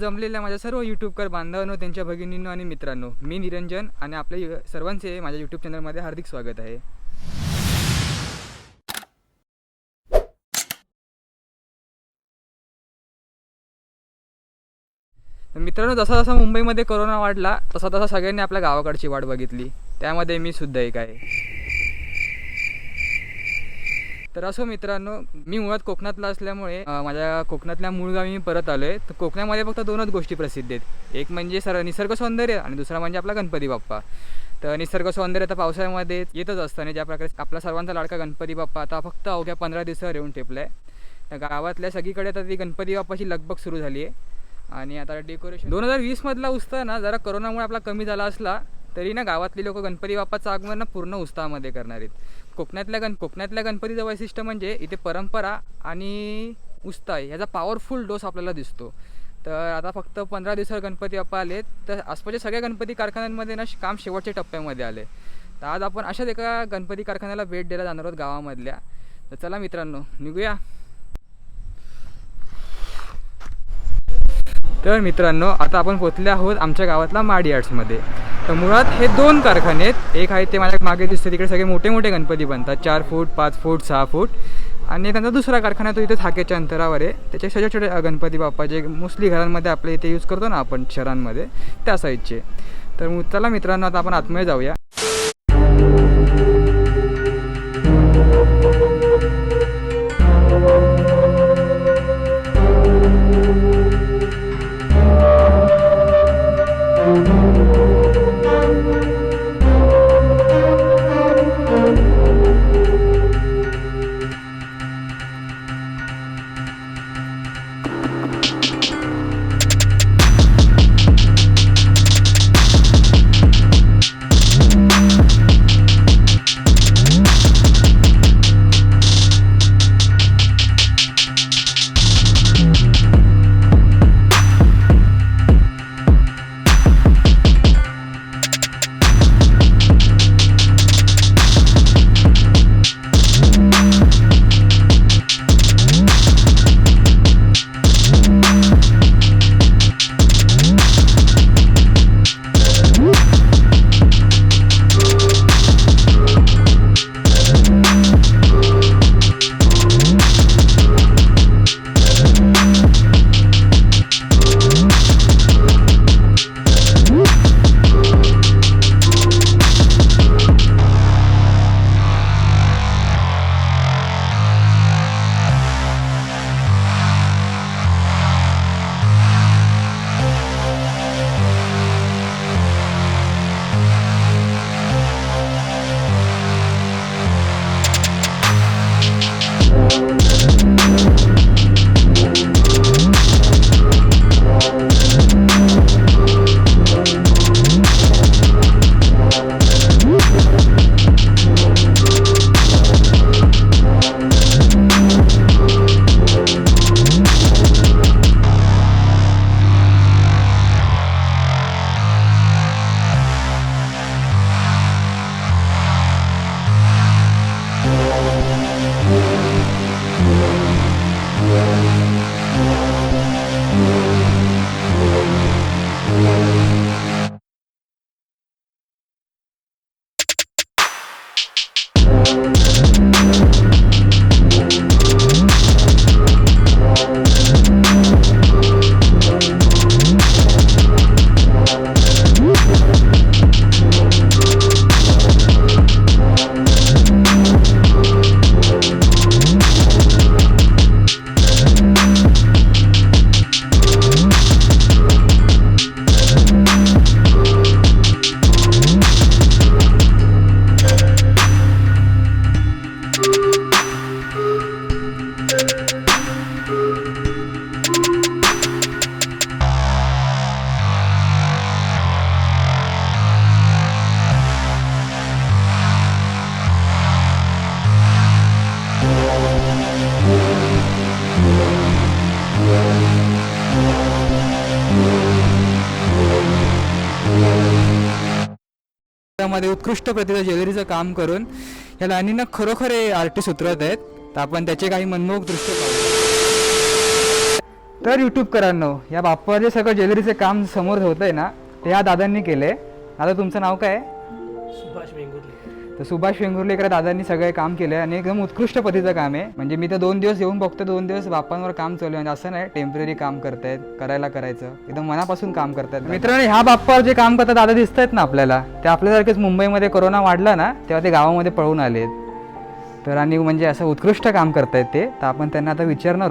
जमलेल्या माझ्या सर्व यूट्यूबकर बांधवांनो त्यांच्या भगिनींनो आणि मित्रांनो मी निरंजन आणि आपल्या यु- सर्वांचे माझ्या यूट्यूब चॅनलमध्ये हार्दिक स्वागत आहे. मित्रांनो जसा जसा मुंबईमध्ये कोरोना वाढला तसा तसा सगळ्यांनी आपल्या गावाकडची वाट बघितली. त्यामध्ये मी सुद्धा एक आहे. तर असो मित्रांनो मी मुळात कोकणातला असल्यामुळे माझ्या कोकणातल्या मूळ गावी मी परत आलो आहे तर कोकणामध्ये फक्त दोनच गोष्टी प्रसिद्ध आहेत. एक म्हणजे सर निसर्ग सौंदर्य आणि दुसरा म्हणजे आपला गणपती बाप्पा. तर निसर्ग सौंदर्य तर पावसाळ्यामध्ये येतच असतं आणि ज्या प्रकारे आपला सर्वांचा लाडका गणपती बाप्पा आता फक्त अवघ्या पंधरा दिवसावर येऊन ठेपला आहे तर गावातल्या सगळीकडे आता ती गणपती बाप्पाची लगबग सुरू झाली आहे आणि आता डेकोरेशन दोन हजार वीसमधला उत्साह ना जरा करोनामुळे आपला कमी झाला असला तरी ना गावातली लोक गणपती बाप्पाचं आगमन ना पूर्ण उत्साहामध्ये करणार आहेत. कोकणातल्या गण कोकणातल्या गणपतीचं वैशिष्ट्य म्हणजे इथे परंपरा आणि उत्साह ह्याचा पॉवरफुल डोस आपल्याला दिसतो. तर आता फक्त पंधरा दिवसावर गणपती बाप्पा आले तर आसपासच्या सगळ्या गणपती कारखान्यांमध्ये ना काम शेवटच्या टप्प्यामध्ये आले. तर आज आपण अशाच एका गणपती कारखान्याला भेट द्यायला जाणार आहोत गावामधल्या. तर चला मित्रांनो निघूया. तर मित्रांनो आता आपण पोचले आहोत आमच्या गावातला माडी आर्ट्समध्ये तर मुळात हे दोन कारखाने आहेत. एक आहे ते माझ्या मागे दिसते तिकडे सगळे मोठे मोठे गणपती बनतात. चार फूट पाच फूट सहा फूट. आणि त्यांचा दुसरा कारखाना तो इथे थाकेच्या अंतरावर आहे. त्याचे छोटे छोटे गणपती बाप्पा जे मोस्टली घरांमध्ये आपल्या इथे यूज करतो ना आपण शहरांमध्ये त्या साईजचे तर चला मित्रांनो आता आपण आतमध्ये जाऊया. त्यामध्ये उत्कृष्ट प्रतीचं ज्वेलरीचं काम करून ह्या लाईनींना खरोखर हे आर्टिस्ट उतरत आहेत. तर आपण त्याचे काही मनमोहक दृश्य पाहू. तर यूट्यूबकरांनो या बाप्पाचे सगळं ज्वेलरीचे काम समोर होत आहे ना ते या दादांनी केले आता तुमचं नाव काय? आहे सुभाष वेंगुर्ले. तर सुभाष वेंगुर्लेकर दादांनी सगळे काम केलं आणि एकदम उत्कृष्ट पद्धतीचं काम आहे. म्हणजे मी तर दोन दिवस येऊन बघतो दोन दिवस बाप्पांवर काम चालू आहे. म्हणजे असं नाही टेंपररी काम करतायत करायला करायचं. एकदम मनापासून काम करतायत. मित्रांनो ह्या बाप्पावर जे काम करतात दादा दिसत आहेत ना आपल्याला? ते आपल्यासारखेच मुंबईमध्ये कोरोना वाढला ना तेव्हा ते गावामध्ये पळून आलेत. तर आणि म्हणजे असं उत्कृष्ट काम करतायत ते. तर आपण त्यांना आता विचारणार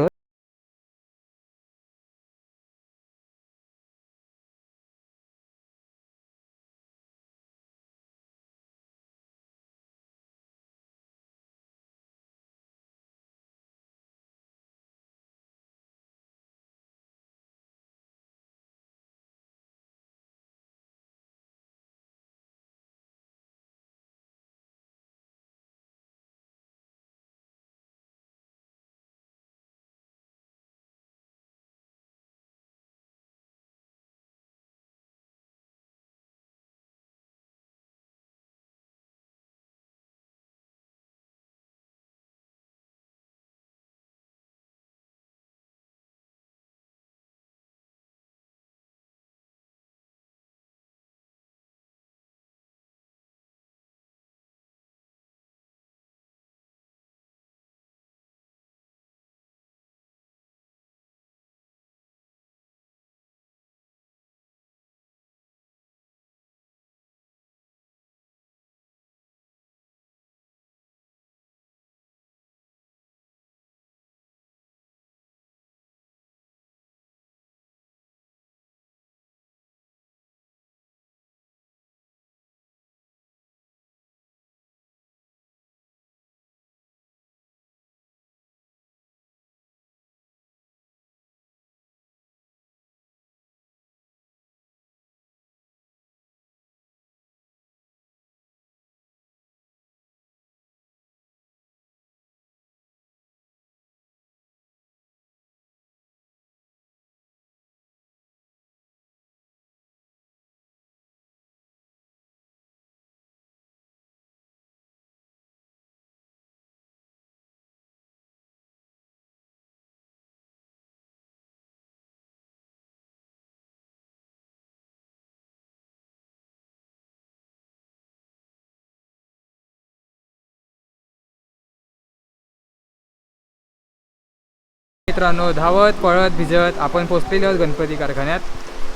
मित्रांनो धावत पळत भिजत आपण पोचलेलो आहोत गणपती कारखान्यात.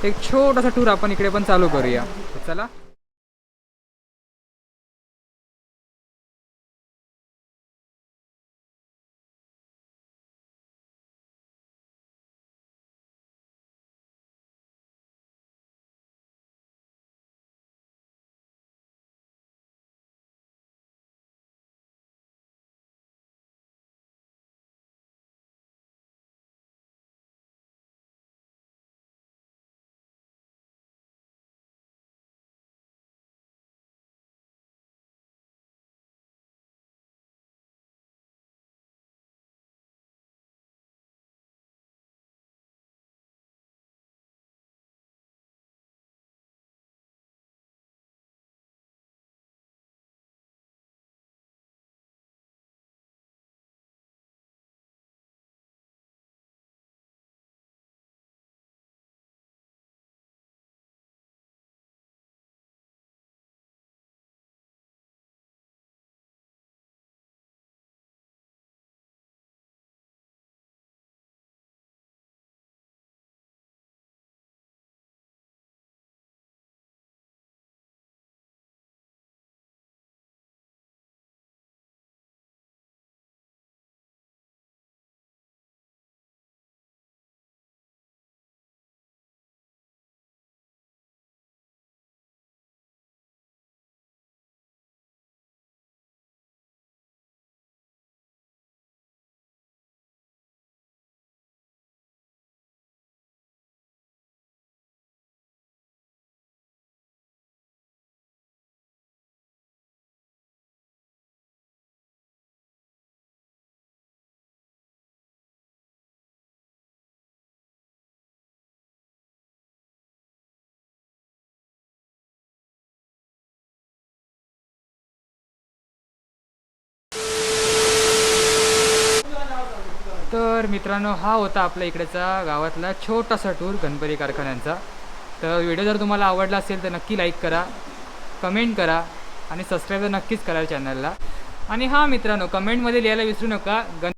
एक छोटासा टूर आपण इकडे पण चालू करूया. चला. तर मित्रांनो हा होता आपल्या इकडेचा गावातला छोटासा टूर गणपती कारखान्यांचा. तर व्हिडिओ जर तुम्हाला आवडला असेल तर नक्की लाईक करा कमेंट करा आणि सबस्क्राईब तर नक्कीच करा चॅनलला आणि हां मित्रांनो कमेंटमध्ये लिहायला विसरू नका गण